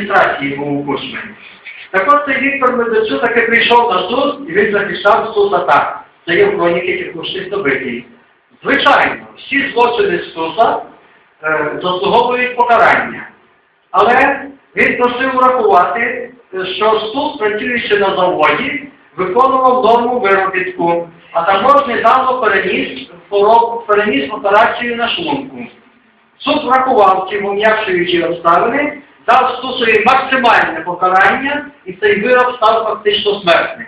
адміністрації був у. Так от цей Віктор Медведчук таки прийшов на суд і він захищав Стуса так. Це є хроніки тихушних добитій. Звичайно, всі злочини Стуса е, заслуговують покарання. Але він просив врахувати, е, що Стус, працюючи на заводі, виконував норму виробітку, а також недавно переніс, переніс операцію на шлунку. Суд врахував ці пом'якшуючі обставини, Стусові максимальне покарання, і цей вирок став фактично смертним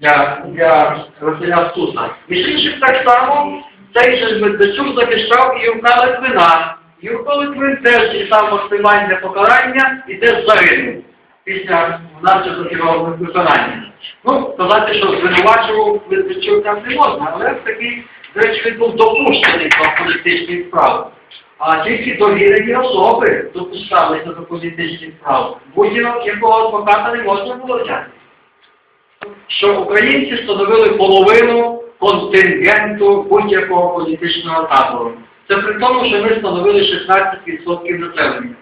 для, для Василя Стуса. Між іншим, так само цей же Медведчук захищав і Юрка Литвина. Юрко Литвин теж дістав максимальне покарання і теж загинув після його виконання. Ну, сказати, що звинувачував Медведчука не можна, але такий, до речі, він був допущений до політичних справ. А тільки довірені особи допускалися до політичних справ. Будь-якого якого адвоката не можна було взяти. Що українці становили половину контингенту будь-якого політичного табору. Це при тому, що ми становили 16% населення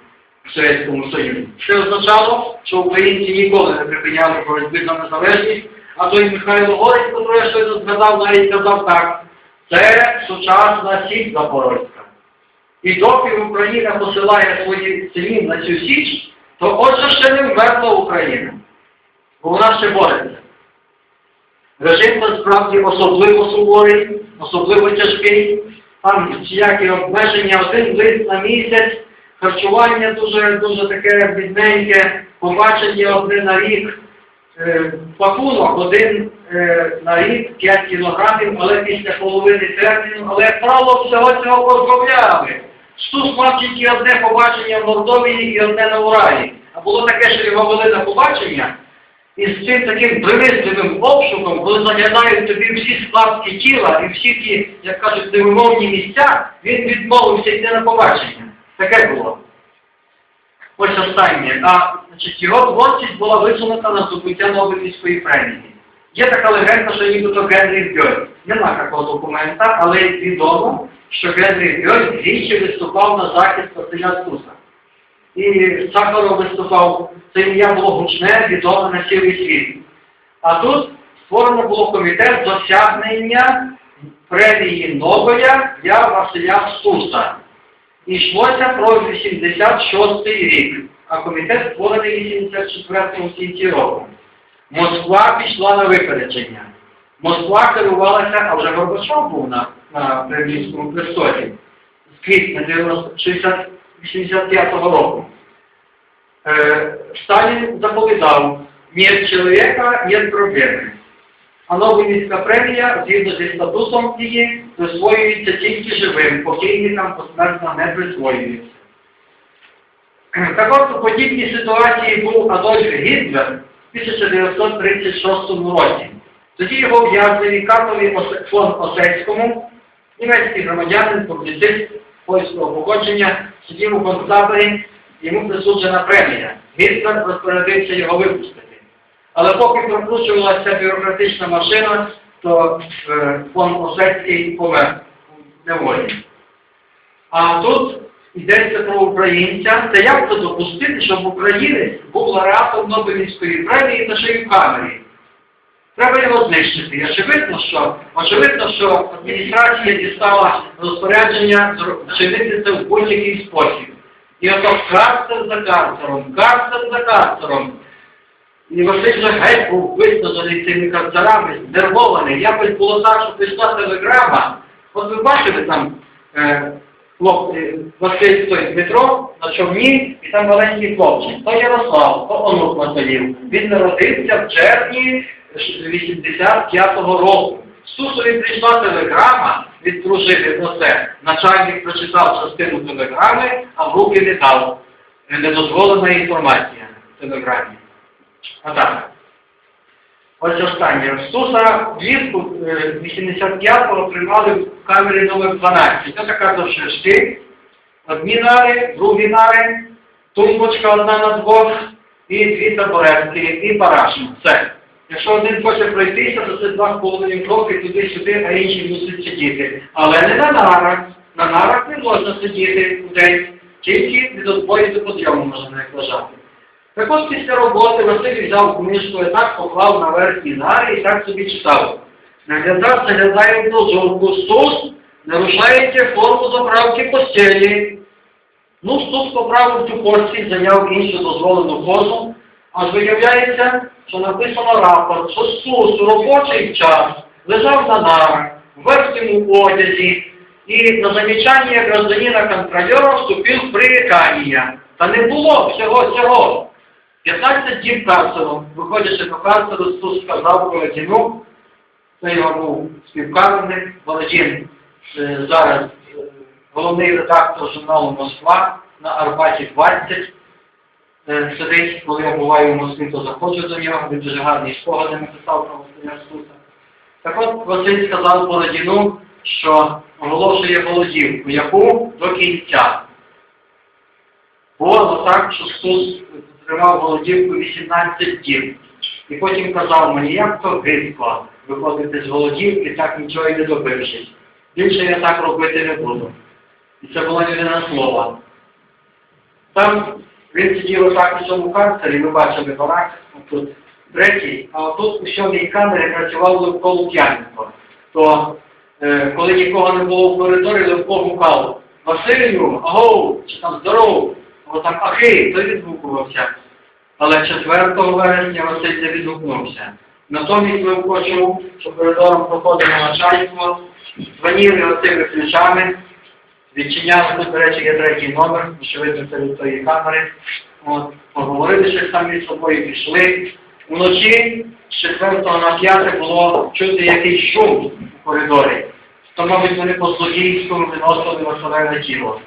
в Совєтському Союзі. Це означало, що українці ніколи не припиняли боротьби за незалежність, а той Михайло Горець, який я щойно згадав, навіть казав так, це сучасна сіть Запорозька. І доки Україна посилає свої силі на цю січ, то отже ще не вмерла Україна. Бо вона ще бореться. Режим насправді особливо суворий, особливо тяжкий. Там всіякі обмеження, один лист на місяць, харчування дуже дуже таке бідненьке, побачення одне на рік, е, пакунок один е, на рік, 5 кілограмів, але після половини терміну, але як правило всього цього позбавляли. Стус мав тільки одне побачення в Мордовії і одне на Уралі. А було таке, що його вели на побачення, і з цим таким привизливим обшуком, коли заглядають тобі всі складки тіла і всі ті, як кажуть, невимовні місця, він відмовився йти на побачення. Таке було. Ось останнє. А значить, його творчість була висунута на здобуття Нобелівської премії. Є така легенда, що нібито Генрі Гьоль. Нема такого документа, але відомо, що Генрі Гьоль двічі виступав на захист Василя Стуса. І Сахаров виступав, це ім'я було гучне, відоме на цілий світ. А тут створено було комітет досягнення премії Нобеля для Василя Стуса. І йшлося про 86 рік, а комітет створений в 84-му кінці року. Москва пішла на випередження. Москва керувалася, а вже Горбачов був на, на Кремлівському престолі з квітня 60 85-го року. Е, Сталін заповідав, «Нет чоловіка, нет проблеми». А Нобелівська премія, згідно зі статусом її, присвоюється тільки живим, покійникам посмертно не присвоюється. Так от у подібній ситуації був Адольф Гітлер 1936 році. Тоді його в'язнили Карлові фон Осельському, німецький громадянин, публіцист польського походження, сидів у концтаборі, йому присуджена премія. Гітлер розпорядився його випустити. Але поки прокручувалася бюрократична машина, то е, фон Осельський помер у неволі. А тут йдеться про українця. Це як це допустити, щоб українець був лауреатом Нобелівської премії та й в камері? Треба його знищити. Очевидно, що очевидно, що адміністрація дістала розпорядження вчинити це в будь-який спосіб. І ото карцер за карцером, карцер за карцером. І Василь же геть був виснажений цими карцерами, знервований. Якось було так, що прийшла телеграма. От ви бачили там е, Василь стоїть в метро на човні, і там маленький хлопчик. То Ярослав, то онук Маталів. Він народився в червні 85-го року. Стусові прийшла телеграма від дружини Осе. Начальник прочитав частину телеграми, а в руки не дав. Недозволена інформація в телеграмі. А так. Ось останнє. Стуса влітку е, 85-го приймали в камері номер 12. Це така довшишки. Одні нари, другі нари, тумбочка одна на двох, і дві табуретки, і парашин. Все. Якщо один хоче пройтися, то це два з половиною кроки туди-сюди, а інші мусять сидіти. Але не на нарах. На нарах не можна сидіти в день. Тільки від отбою до підйому можна не лежати. Так от після роботи Василь взяв книжку і так поклав на верхній нарі і так собі читав. Наглядав, заглядає в дозорку, Стус, нарушаєте форму заправки постелі. Ну, Стус поправив цю порцію, зайняв іншу дозволену позу, аж виявляється, що написано рапорт, що Стус у робочий час лежав на нарах, в верхньому одязі, і на замічання гражданина контролера вступив в прирікання. Та не було всього цього. 15 днів карцеру, виходячи до карцеру, Стус сказав Володіну, це його був співкарник, Володін е, зараз е, головний редактор журналу Москва на Арбаті 20 е, сидить, коли я буваю в Москві, то заходжу до нього, він дуже гарні спогади написав про Василя Стуса. Так от Василь сказав Бородіну, що оголошує Володівку, яку до кінця. Було так, що Стус тримав Володівку 18 днів. І потім казав мені, як то гидко виходити з Володівки, так нічого й не добившись. Більше я так робити не буду. І це була єдина слова. Там він сидів отак у цьому карцері, ми бачили барак, тут третій, а тут у сьомій камері працював Левко Лук'яненко. То е, коли нікого не було в коридорі, Левко гукав Василю, агоу, чи там здоров, або там ахи, то відгукувався. Але 4 вересня Василь не відгукнувся. Натомість Левко чув, що коридором проходило начальство, дзвонили оцими ключами, відчиняли, тут, до речі, є третій номер, очевидно, це від тої камери. От, поговорили щось там між собою, пішли. Вночі з 4 на 5 було чути якийсь шум у коридорі. То, мабуть, вони по злодійському виносили Василеве тіло.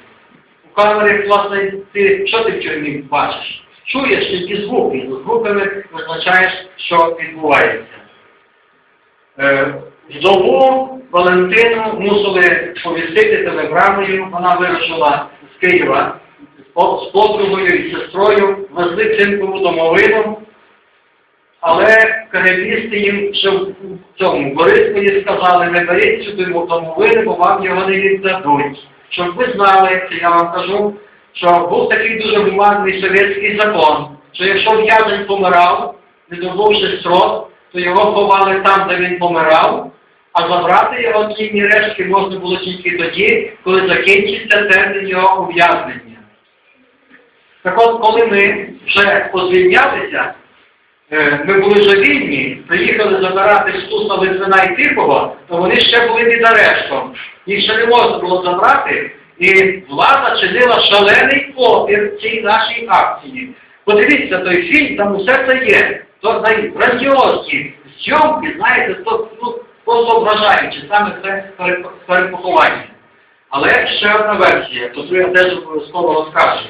У камері, власне, ти що ти в тюрмі бачиш? Чуєш тільки звуки, і звуками визначаєш, що відбувається. Е, Вдову Валентину мусили повістити телеграмою, вона вирушила з Києва з подругою і сестрою, везли цинкову домовину, але каребісти їм ще в цьому Борисполі сказали, не беріть сюди домовини, бо вам його не віддадуть. Щоб ви знали, це я вам кажу, що був такий дуже гуманний совєтський закон, що якщо в'язень помирав, не добувши срок, то його ховали там, де він помирав, а забрати його тілні рештки можна було тільки тоді, коли закінчиться термін його ув'язнення. Так от, коли ми вже позвільнялися, ми були вже вільні, приїхали забирати Стуса Литвина і Тихого, то вони ще були під арештом. Їх ще не можна було забрати, і влада чинила шалений опір цій нашій акції. Подивіться той фільм, там усе це є. То грандіозні зйомки, знаєте, то ну, просто саме це перепоховання. Але ще одна версія, то я теж обов'язково розкажу.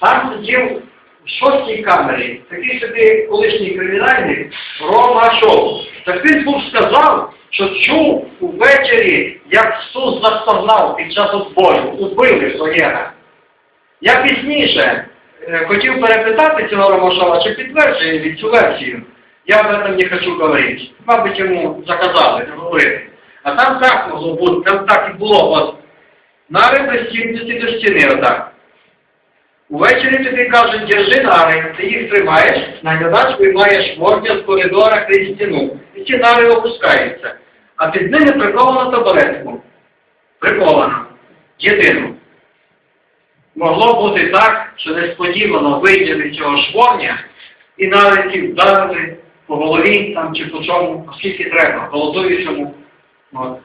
Там сидів в шостій камері такий собі колишній кримінальник Рома Шов. Так він був сказав, що чув увечері, як Сус застогнав під час отбою, убили Соєра. Я пізніше е, хотів перепитати цього Ромашова, чи підтверджує він цю версію. Я об этом не хочу говорити. Мабуть, йому заказали говорити. А там так могло бути, там так і було. От, нари до стінності до стіни отак. Увечері тобі кажуть, держи нари, ти їх тримаєш, наглядач виймає шворня з коридора крізь стіну. І ці нари опускаються. А під ними приковано табуретку. Приковано. Єдину. Могло бути так, що несподівано вийняли цього шворня і навіть вдарили по голові там чи по чому, оскільки треба, голодуючому. От.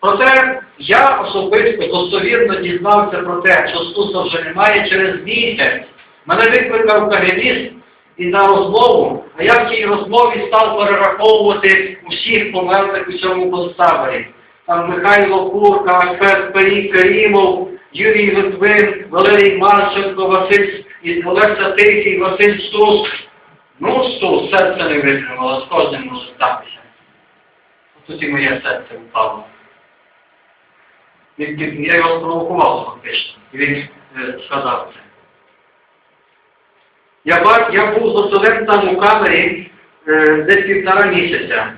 Проте я особисто достовірно дізнався про те, що Стуса вже немає через місяць. Мене викликав каревіст і на розмову, а я в цій розмові став перераховувати усіх померлих у цьому концтаборі. Там Михайло Курка, Альфред Пері Карімов, Юрій Литвин, Валерій Марченко, Василь і Олекса Тихий, Василь Стус. Ну, Стус, серце не витримало, з кожним може статися. Тут і моє серце впало. Він, я його спровокував фактично. І він е, сказав це. Я, я був з Оселем там у камері е, десь півтора місяця,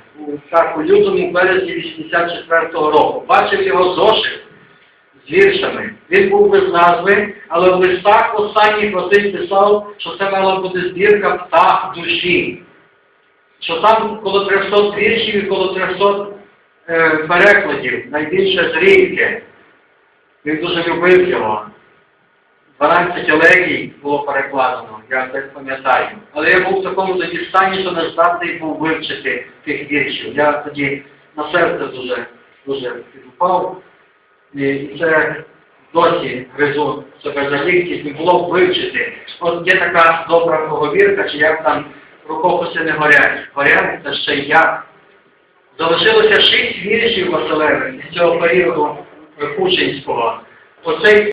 так, у лютому березні 84-го року. Бачив його зошит з віршами. Він був без назви, але в листах останніх Василь писав, що це мала бути збірка птах душі. Що там коло 300 віршів і коло 300 е, перекладів, найбільше з Рівки. Він дуже любив його. 12 елегій було перекладено, я так пам'ятаю. Але я був в такому тоді що не здатний був вивчити тих віршів. Я тоді на серце дуже, дуже підупав. І це досі гризу себе за лікті, не було вивчити. От є така добра поговірка, чи як там рукописи не горять. Горять, це ще як. Залишилося шість віршів Василевих з цього періоду Кучинського. Оцей